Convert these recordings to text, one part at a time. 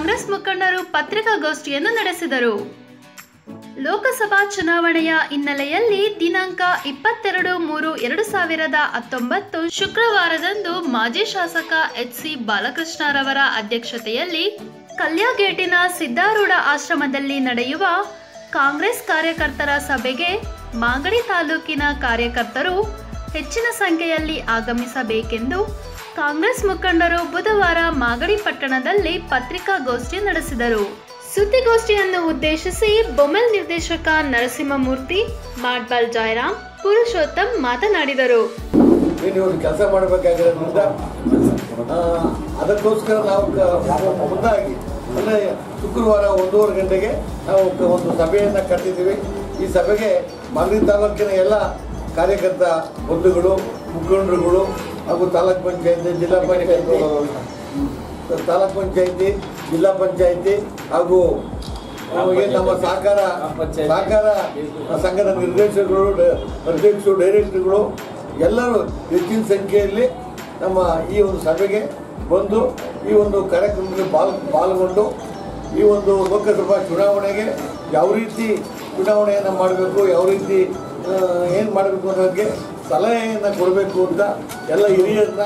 ಮುಖಂಡರು ಪತ್ರಿಕಾಗೋಷ್ಠಿಯನ್ನು ನಡೆಸಿದರು. ಲೋಕಸಭಾ ಚುನಾವಣೆಯ ಹಿನ್ನೆಲೆಯಲ್ಲಿ ದಿನಾಂಕ ಇಪ್ಪತ್ತೆರಡು ಮೂರು ಎರಡು ಸಾವಿರದ ಹತ್ತೊಂಬತ್ತು ಶುಕ್ರವಾರದಂದು ಮಾಜಿ ಶಾಸಕ ಎಚ್ ಸಿ ಬಾಲಕೃಷ್ಣರವರ ಅಧ್ಯಕ್ಷತೆಯಲ್ಲಿ ಕಲ್ಯಾಗೇಟಿನ ಸಿದ್ದಾರೂಢ ಆಶ್ರಮದಲ್ಲಿ ನಡೆಯುವ ಕಾಂಗ್ರೆಸ್ ಕಾರ್ಯಕರ್ತರ ಸಭೆಗೆ ಮಾಗಡಿ ತಾಲೂಕಿನ ಕಾರ್ಯಕರ್ತರು ಹೆಚ್ಚಿನ ಸಂಖ್ಯೆಯಲ್ಲಿ ಆಗಮಿಸಬೇಕೆಂದು ಕಾಂಗ್ರೆಸ್ ಮುಖಂಡರು ಬುಧವಾರ ಮಾಗಡಿ ಪಟ್ಟಣದಲ್ಲಿ ಪತ್ರಿಕಾಗೋಷ್ಠಿ ನಡೆಸಿದರು. ಸುದ್ದಿಗೋಷ್ಠಿಯನ್ನು ಉದ್ದೇಶಿಸಿ ಬೊಮ್ಮೆಲ್ ನಿರ್ದೇಶಕ ನರಸಿಂಹಮೂರ್ತಿ, ಮಾಡ್ಬಾಲ್ ಜಯರಾಮ್ ಪುರುಷೋತ್ತಮ್ ಮಾತನಾಡಿದರು. ಕೆಲಸ ಮಾಡಬೇಕಾಗಿರೋದ್ರಿಂದ ಅದಕ್ಕೋಸ್ಕರ ನಾವು ಮುಂದಾಗಿ ಶುಕ್ರವಾರ ಒಂದೂವರೆ ಗಂಟೆಗೆ ನಾವು ಒಂದು ಸಭೆಯನ್ನು ಕರೆದಿದ್ದೀವಿ ಈ ಸಭೆಗೆ ಮಾಗಡಿ ತಾಲೂಕಿನ ಎಲ್ಲ ಕಾರ್ಯಕರ್ತ ಬಂಧುಗಳು, ಮುಖಂಡರುಗಳು ಹಾಗೂ ತಾಲೂಕ್ ಪಂಚಾಯತಿ ಜಿಲ್ಲಾ ಪಂಚಾಯತಿ ತಾಲೂಕ್ ಪಂಚಾಯತಿ ಜಿಲ್ಲಾ ಪಂಚಾಯತಿ ಹಾಗೂ ನಮಗೆ ನಮ್ಮ ಸಹಕಾರ ಸಹಕಾರ ಸಂಘದ ನಿರ್ದೇಶಕರು ಅಧ್ಯಕ್ಷರು ಡೈರೆಕ್ಟರ್ಗಳು ಎಲ್ಲರೂ ಹೆಚ್ಚಿನ ಸಂಖ್ಯೆಯಲ್ಲಿ ನಮ್ಮ ಈ ಒಂದು ಸಭೆಗೆ ಬಂದು ಈ ಒಂದು ಕಾರ್ಯಕ್ರಮದಲ್ಲಿ ಪಾಲ್ ಪಾಲ್ಗೊಂಡು ಈ ಒಂದು ಲೋಕಸಭಾ ಚುನಾವಣೆಗೆ ಯಾವ ರೀತಿ ಚುನಾವಣೆಯನ್ನು ಮಾಡಬೇಕು ಯಾವ ರೀತಿ ಏನು ಮಾಡಬೇಕು ಅನ್ನೋದಕ್ಕೆ ಸಲಹೆಯನ್ನು ಕೊಡಬೇಕು ಅಂತ ಎಲ್ಲ ಹಿರಿಯರನ್ನ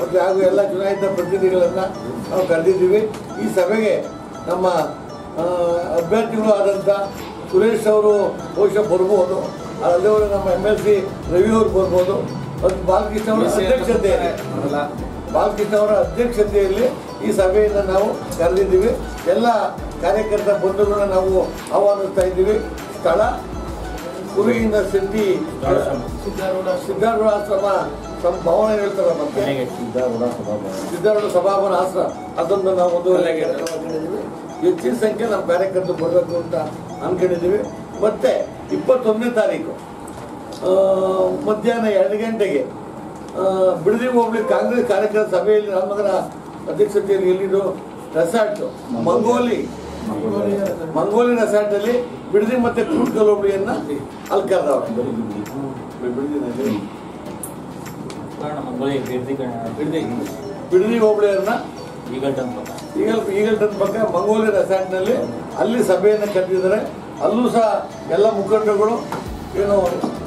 ಮತ್ತು ಹಾಗೂ ಎಲ್ಲ ಚುನಾಯಿತ ಪ್ರತಿನಿಧಿಗಳನ್ನು ನಾವು ಕರೆದಿದ್ದೀವಿ. ಈ ಸಭೆಗೆ ನಮ್ಮ ಅಭ್ಯರ್ಥಿಗಳು ಆದಂಥ ಸುರೇಶ್ ಅವರು ಬಹುಶಃ ಬರ್ಬೋದು. ಅಲ್ಲದೆ ನಮ್ಮ ಎಂ ಎಲ್ ಸಿ ರವಿ ಅವರು ಬರ್ಬೋದು. ಮತ್ತು ಬಾಲಕೃಷ್ಣ ಅವರ ಅಧ್ಯಕ್ಷತೆಯಲ್ಲಿ ಬಾಲಕೃಷ್ಣ ಅವರ ಅಧ್ಯಕ್ಷತೆಯಲ್ಲಿ ಈ ಸಭೆಯನ್ನು ನಾವು ಕರೆದಿದ್ದೀವಿ. ಎಲ್ಲ ಕಾರ್ಯಕರ್ತ ಬಂಧುಗಳನ್ನ ನಾವು ಆಹ್ವಾನಿಸ್ತಾ ಇದ್ದೀವಿ. ಸ್ಥಳ ಕುರಿ ಯೂನಿವರ್ಸಿಟಿ ಸಿದ್ಧಾರೂಢ ಆಶ್ರಮ ತಮ್ಮ ಭವನ ಹೇಳ್ತಾರೆ ಮತ್ತೆ? ಸಿದ್ಧಾರೂಢ ಸಭಾಭವನ ಆಶ್ರಮ ಅದೊಂದು ನಾವು ಒಂದು ಹೆಚ್ಚಿನ ಸಂಖ್ಯೆ ನಮ್ಮ ಕಾರ್ಯಕರ್ತರು ಬರಬೇಕು ಅಂತ ಅನ್ಕೊಂಡಿದ್ದೀವಿ. ಮತ್ತೆ ಇಪ್ಪತ್ತೊಂದನೇ ತಾರೀಕು ಆ, ಮಧ್ಯಾಹ್ನ ಎರಡು ಗಂಟೆಗೆ ಬಿಡದಿ ಹೋಗ್ಲಿ ಕಾಂಗ್ರೆಸ್ ಕಾರ್ಯಕ್ರಮ ಸಭೆಯಲ್ಲಿ ರಾಮನಗರ ಅಧ್ಯಕ್ಷತೆಯಲ್ಲಿ ಎಲ್ಲಿದ್ದು ರೆಸಾರ್ಟ್ ಮಂಗೋಲಿ. ಮಂಗೋಲಿ ರೆಸಾರ್ಟ್ ಅಲ್ಲಿ ಬಿಡದಿ ಮತ್ತೆ ಕ್ರೂಟ್ ಹೋಬಳಿಯನ್ನ ಅಲ್ಲಿ ಕರೆದವ್ರೆ ಬಿಡದಿ ಹೋಬಳಿಯನ್ನ ಈಗಲ್ ಈಗಲ್ಟನ್ ಪಕ್ಕ ಮಂಗೋಲಿ ರೆಸಾರ್ಟ್ನಲ್ಲಿ ಅಲ್ಲಿ ಸಭೆಯನ್ನು ಕರೆದಿದ್ದಾರೆ. ಅಲ್ಲೂ ಸಹ ಎಲ್ಲ ಮುಖಂಡರುಗಳು ಏನು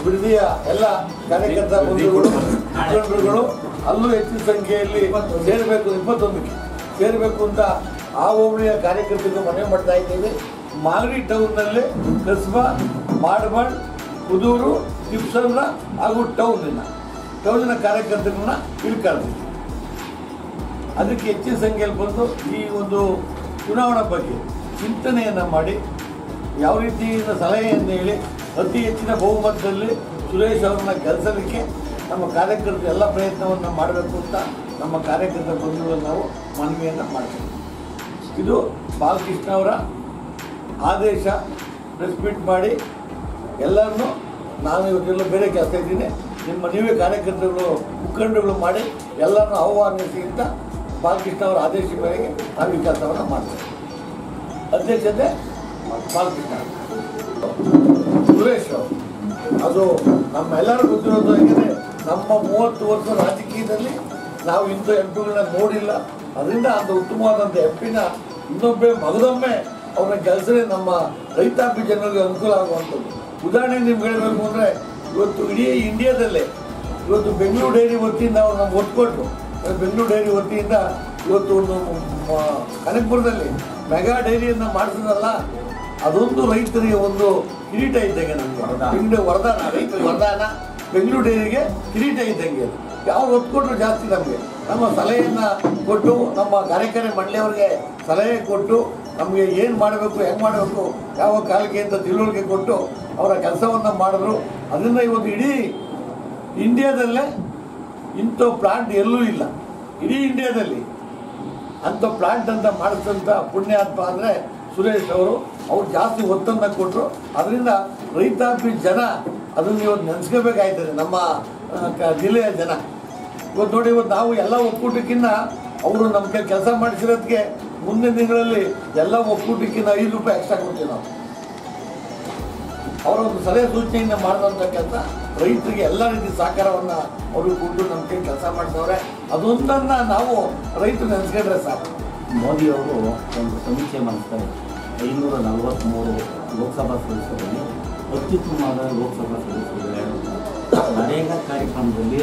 ಬಿಡದಿಯ ಎಲ್ಲ ಕಾರ್ಯಕರ್ತ ಬಂಧುಗಳು ಮುಖಂಡರುಗಳು ಅಲ್ಲೂ ಹೆಚ್ಚಿನ ಸಂಖ್ಯೆಯಲ್ಲಿ ಸೇರಬೇಕು ಇಪ್ಪತ್ತೊಂದಕ್ಕೆ ಸೇರಬೇಕು ಅಂತ ಆ ಹೋಬಳಿಯ ಕಾರ್ಯಕರ್ತರಿಗೆ ಮನವಿ ಮಾಡ್ತಾ ಇದ್ದೇವೆ. ಮಾಗಡಿ ಟೌನ್ನಲ್ಲಿ ಕಸ್ಬಾ, ಮಾಡಬಾಳ್ ಕುದೂರು ಟಿಪ್ಸನ್ನ ಹಾಗೂ ಟೌನಿನ ಟೌನಿನ ಕಾರ್ಯಕರ್ತರನ್ನ ಇಳ್ಕೊಳ್ತೀವಿ ಅದಕ್ಕೆ ಹೆಚ್ಚಿನ ಸಂಖ್ಯೆಯಲ್ಲಿ ಬಂದು ಈ ಒಂದು ಚುನಾವಣಾ ಬಗ್ಗೆ ಚಿಂತನೆಯನ್ನು ಮಾಡಿ, ಯಾವ ರೀತಿಯಿಂದ ಸಲಹೆಯನ್ನು ಹೇಳಿ, ಅತಿ ಹೆಚ್ಚಿನ ಬಹುಮತದಲ್ಲಿ ಸುರೇಶ್ ಅವರನ್ನ ಗೆಲ್ಲಿಸಲಿಕ್ಕೆ ನಮ್ಮ ಕಾರ್ಯಕರ್ತರು ಎಲ್ಲ ಪ್ರಯತ್ನವನ್ನು ಮಾಡಬೇಕು ಅಂತ ನಮ್ಮ ಕಾರ್ಯಕರ್ತರ ಬಂಧುಗಳು ನಾವು ಮನವಿಯನ್ನು ಮಾಡ್ತೀವಿ. ಇದು ಬಾಲಕೃಷ್ಣ ಅವರ ಆದೇಶ ಪ್ರೆಸ್ ಮೀಟ್ ಮಾಡಿ ಎಲ್ಲರನ್ನೂ ನಾನು ಇವತ್ತೆಲ್ಲ ಬೇರೆ ಕೆಲಸ ಇದ್ದೀನಿ. ನಿಮ್ಮ ನೀವೇ ಕಾರ್ಯಕರ್ತರುಗಳು ಮುಖಂಡಗಳು ಮಾಡಿ ಎಲ್ಲರನ್ನೂ ಆಹ್ವಾನಿಸಿ ಅಂತ ಬಾಲಕೃಷ್ಣ ಅವರ ಆದೇಶ ಮೇರೆಗೆ ನಾವು ಈ ಕೆಲಸವನ್ನು ಮಾಡ್ತೇವೆ ಅಧ್ಯಕ್ಷತೆ ಬಾಲಕೃಷ್ಣ. ಸುರೇಶ್ ಅದು ನಮ್ಮೆಲ್ಲರೂ ಗೊತ್ತಿರೋದು ಹೇಗಿದೆ ನಮ್ಮ ಮೂವತ್ತು ವರ್ಷ ರಾಜಕೀಯದಲ್ಲಿ ನಾವು ಇಂಥ ಎಂ ನೋಡಿಲ್ಲ. ಅದರಿಂದ ಅಂತ ಉತ್ತಮವಾದಂಥ ಎಂ ಇನ್ನೊಬ್ಬೆ ಮಗದೊಮ್ಮೆ ಅವ್ರನ್ನ ಕೆಲಸನೇ ನಮ್ಮ ರೈತಾಪಿ ಜನರಿಗೆ ಅನುಕೂಲ ಆಗುವಂಥದ್ದು. ಉದಾಹರಣೆ ನಿಮ್ಗೆ ಹೇಳಬೇಕು ಅಂದರೆ ಇವತ್ತು ಇಡೀ ಇಂಡಿಯಾದಲ್ಲೇ ಇವತ್ತು ಬೆಂಗಳೂರು ಡೈರಿ ವತಿಯಿಂದ ಅವ್ರು ನಮ್ಗೆ ಒತ್ತು ಕೊಟ್ಟರು ಬೆಂಗಳೂರು ಡೈರಿ ವತಿಯಿಂದ ಇವತ್ತು ಒಂದು ಕನಕಪುರದಲ್ಲಿ ಮೆಗಾ ಡೈರಿಯನ್ನು ಮಾಡಿಸಿದಲ್ಲ ಅದೊಂದು ರೈತರಿಗೆ ಒಂದು ಕಿರೀಟ ಇದ್ದಂಗೆ ನಮಗೆ. ಬೆಂಗಳೂರು ವರದಾನ ರೈತರಿಗೆ. ವರದಾನ. ಬೆಂಗಳೂರು ಡೈರಿಗೆ ಕಿರೀಟ ಇದ್ದಂಗೆ ಯಾವ ಒತ್ತು ಜಾಸ್ತಿ ನಮಗೆ. ನಮ್ಮ ಸಲಹೆಯನ್ನು ಕೊಟ್ಟು ನಮ್ಮ ಕಾರ್ಯಕಾರಿ ಮಂಡಳಿಯವರಿಗೆ ಸಲಹೆ ಕೊಟ್ಟು ನಮಗೆ ಏನು ಮಾಡಬೇಕು, ಹೆಂಗೆ ಮಾಡಬೇಕು, ಯಾವ ಕಾಲಕ್ಕೆ ಅಂತ ತಿಳುವಳಿಕೆ ಕೊಟ್ಟು ಅವರ ಕೆಲಸವನ್ನು ಮಾಡಿದ್ರು. ಅದರಿಂದ ಇವತ್ತು ಇಡೀ ಇಂಡಿಯಾದಲ್ಲೇ ಇಂಥ ಪ್ಲಾಂಟ್ ಎಲ್ಲೂ ಇಲ್ಲ. ಇಡೀ ಇಂಡಿಯಾದಲ್ಲಿ ಅಂಥ ಪ್ಲಾಂಟ್ ಅಂತ ಮಾಡಿಸಿದಂಥ ಅಂತ ಅಂದರೆ ಸುರೇಶ್ ಅವರು, ಅವ್ರು ಜಾಸ್ತಿ ಒತ್ತನ್ನು ಕೊಟ್ಟರು ಅದರಿಂದ ರೈತಾಪಿ ಜನ ಅದನ್ನು ಇವತ್ತು ನೆನೆಸ್ಕೋಬೇಕಾಯ್ತದೆ ನಮ್ಮ ಜಿಲ್ಲೆಯ ಜನ. ಇವತ್ತು ನೋಡಿ ಇವತ್ತು ನಾವು ಎಲ್ಲ ಒಕ್ಕೂಟಕ್ಕಿಂತ ಅವರು ನಮ್ಮ ಕೈ ಕೆಲಸ ಮಾಡಿಸಿರೋದಕ್ಕೆ ಮುಂದಿನ ತಿಂಗಳಲ್ಲಿ ಎಲ್ಲ ಒಕ್ಕೂಟಕ್ಕಿಂತ ಐದು ರೂಪಾಯಿ ಎಕ್ಸ್ಟ್ರಾ ಕೊಡ್ತೀವಿ ನಾವು. ಅವರ ಒಂದು ಸಲಹೆ ಸೂಚನೆಯಿಂದ ಮಾಡಿದಂಥ ಕೆಲಸ, ರೈತರಿಗೆ ಎಲ್ಲ ರೀತಿ ಸಹಕಾರವನ್ನು ಅವರು ಕೊಟ್ಟು ನಮ್ಮ ಕೈ ಕೆಲಸ ಮಾಡ್ತವ್ರೆ ಅದೊಂದನ್ನು ನಾವು ರೈತರು ನೆನೆಸ್ಕೊಂಡ್ರೆ ಸಾಕು. ಮೋದಿಯವರು ಒಂದು ಸಮೀಕ್ಷೆ ಮಾಡಿಸ್ತಾರೆ ಐನೂರ ನಲವತ್ತ್ಮೂರು ಲೋಕಸಭಾ ಸದಸ್ಯರಲ್ಲಿ ಅತ್ಯುತ್ತಮವಾದ ಲೋಕಸಭಾ ಸದಸ್ಯರು. ನರೇಗಾ ಕಾರ್ಯಕ್ರಮದಲ್ಲಿ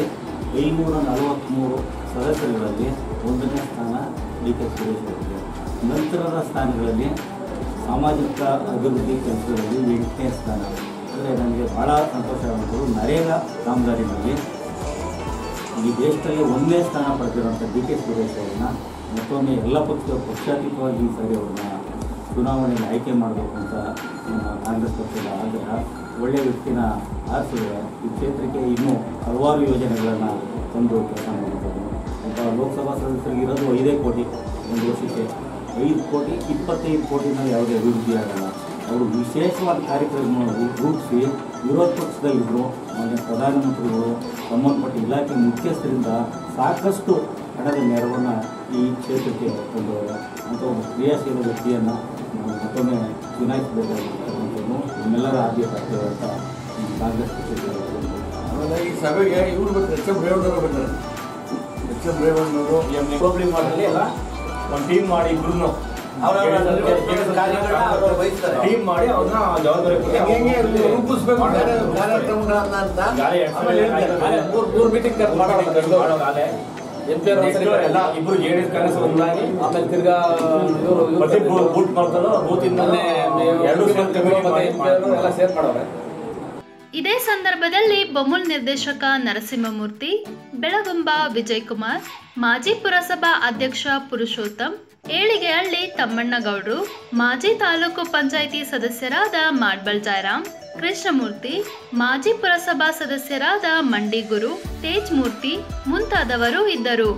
ಐನೂರ ನಲವತ್ತ್ಮೂರು ಸದಸ್ಯರುಗಳಲ್ಲಿ ಒಂದನೇ ಸ್ಥಾನ ಡಿ ಕೆ ಸುರೇಶ್ ಅವರಿಗೆ. ನಂತರದ ಸ್ಥಾನಗಳಲ್ಲಿ ಸಾಮಾಜಿಕ ಅಭಿವೃದ್ಧಿ ಕೆಲಸಗಳಲ್ಲಿ ಎಂಟನೇ ಸ್ಥಾನ. ಅಂದರೆ ನನಗೆ ಭಾಳ ಸಂತೋಷವಾಗುವುದು ನರೇಗಾ ಕಾಮಗಾರಿನಲ್ಲಿ ಈ ದೇಶದಲ್ಲಿ ಒಂದೇ ಸ್ಥಾನ ಪಡೆದಿರುವಂಥ ಡಿ ಕೆ ಸುರೇಶ್ ಅವ್ರನ್ನ ಮತ್ತೊಮ್ಮೆ ಎಲ್ಲ ಪಕ್ಷ ಪಕ್ಷಾತೀತವಾಗಿ ಈ ಸಾರಿ ಅವ್ರನ್ನ ಚುನಾವಣೆಯಲ್ಲಿ ಆಯ್ಕೆ ಮಾಡಬೇಕು ಅಂತ ಕಾಂಗ್ರೆಸ್ ಪಕ್ಷದ ಆಗ್ರಹ ಒಳ್ಳೆಯ ವ್ಯಕ್ತಿನ ಆರಿಸಿದ್ರೆ ಈ ಕ್ಷೇತ್ರಕ್ಕೆ ಇನ್ನೂ ಹಲವಾರು ಯೋಜನೆಗಳನ್ನು ತಂದು ಕೆಲಸ ಮಾಡಬಹುದು ಒಬ್ಬ ಲೋಕಸಭಾ ಸದಸ್ಯರಿಗೆ ಇರೋದು ಐದೇ ಕೋಟಿ ಒಂದು ವರ್ಷಕ್ಕೆ. ಐದು ಕೋಟಿ, ಇಪ್ಪತ್ತೈದು ಕೋಟಿನಲ್ಲಿ ಯಾವುದೇ ಅಭಿವೃದ್ಧಿ ಆಗಲ್ಲ. ಅವರು ವಿಶೇಷವಾದ ಕಾರ್ಯಕ್ರಮಗಳನ್ನು ರೂಪಿಸಿ ವಿರೋಧ ಪಕ್ಷದಲ್ಲಿದ್ದರು, ಮಾನ್ಯ ಪ್ರಧಾನಮಂತ್ರಿಗಳು, ಸಂಬಂಧಪಟ್ಟ ಇಲಾಖೆ ಮುಖ್ಯಸ್ಥರಿಂದ ಸಾಕಷ್ಟು ಹಣದ ನೆರವನ್ನು ಈ ಕ್ಷೇತ್ರಕ್ಕೆ ತಂದವರು. ಅಂತ ಒಂದು ಕ್ರಿಯಾಶೀಲ ವ್ಯಕ್ತಿಯನ್ನು ನಾವು ಮತ್ತೊಮ್ಮೆ ಚುನಾಯಿಸಬೇಕಾಗಿರ್ತಕ್ಕಂಥದ್ದು ನಮ್ಮೆಲ್ಲರ ಆದ್ಯತೆ ಈ ಕಾಂಗ್ರೆಸ್ ಪಕ್ಷದ ಆಮೇಲೆ ಈ ಸಭೆಗೆ ಇವರು ಬರ್ತಾರೆ ಎಚ್ ಎಂ ರೇವಣ್ಣವರು ಬರ್ತಾರೆ ಎಚ್ ಎಂ ರೇವಣ್ಣವರು ಪ್ರೋಬ್ಲಮ್ ಮಾಡಲಿ ಅಲ್ಲ? ಒಂದು ಟೀಮ್ ಮಾಡಿ ಇಬ್ರು ಟೀಮ್ ಮಾಡಿ ಅವ್ರನ್ನ ಜವಾಬ್ದಾರಿ ರೂಪಿಸ್ಬೇಕು? ಕಾರ್ಯ- ಕಾರ್ಯಕ್ರಮಗಳನ್ನ ಅಂತ ಮೀಟಿಂಗ್. ಮೂರ್ ಮೀಟಿಂಗ್ ಮಾಡೋಗಾಲೆ ಎಲ್ಲ ಇಬ್ರು ಜೆಡಿಎಸ್ ಕಾಂಗ್ರೆಸ್ ಒಂದಾಗಿ ಆಮೇಲೆ ತಿರ್ಗಾ ಇವರು ಪ್ರತಿ ಬೂ- ಬೂತ್ ಮಾಡ್ಕೊಂಡು ಬೂತಿಂದಲೇ ಎರಡು ಸೇರಿ ಎಲ್ಲ ಸೇರ್ ಮಾಡವ್ರೆ ಇದೇ ಸಂದರ್ಭದಲ್ಲಿ ಬೊಮ್ಮಲ್ ನಿರ್ದೇಶಕ ನರಸಿಂಹಮೂರ್ತಿ ಬೆಳಗುಂಬ ವಿಜಯ್ ಕುಮಾರ್ ಮಾಜಿ ಪುರಸಭಾ ಅಧ್ಯಕ್ಷ ಪುರುಷೋತ್ತಮ್ ಏಳಿಗೆಹಳ್ಳಿ ತಮ್ಮಣ್ಣಗೌಡ್ರು ಮಾಜಿ ತಾಲೂಕು ಪಂಚಾಯಿತಿ ಸದಸ್ಯರಾದ ಮಾಡ್ಬಲ್ ಜಯರಾಮ್ ಕೃಷ್ಣಮೂರ್ತಿ, ಮಾಜಿ ಪುರಸಭಾ ಸದಸ್ಯರಾದ ಮಂಡಿಗುರು ತೇಜ್ ಮೂರ್ತಿ ಮುಂತಾದವರು ಇದ್ದರು.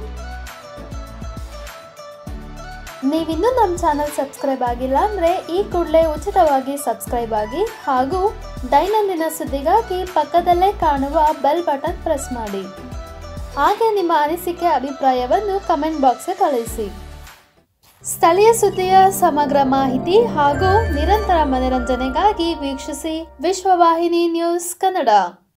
ನೀವಿನ್ನೂ ನಮ್ಮ ಚಾನಲ್ ಸಬ್ಸ್ಕ್ರೈಬ್ ಆಗಿಲ್ಲ ಅಂದರೆ ಈ ಕೂಡಲೇ ಉಚಿತವಾಗಿ ಸಬ್ಸ್ಕ್ರೈಬ್ ಆಗಿ ಹಾಗೂ ದೈನಂದಿನ ಸುದ್ದಿಗಾಗಿ ಪಕ್ಕದಲ್ಲೇ ಕಾಣುವ ಬೆಲ್ ಬಟನ್ ಪ್ರೆಸ್ ಮಾಡಿ. ಹಾಗೆ ನಿಮ್ಮ ಅನಿಸಿಕೆ, ಅಭಿಪ್ರಾಯವನ್ನು ಕಮೆಂಟ್ ಬಾಕ್ಸ್ಗೆ ಕಳುಹಿಸಿ ಸ್ಥಳೀಯ ಸುದ್ದಿಯ ಸಮಗ್ರ ಮಾಹಿತಿ ಹಾಗೂ ನಿರಂತರ ಮನರಂಜನೆಗಾಗಿ ವೀಕ್ಷಿಸಿ ವಿಶ್ವವಾಹಿನಿ ನ್ಯೂಸ್ ಕನ್ನಡ.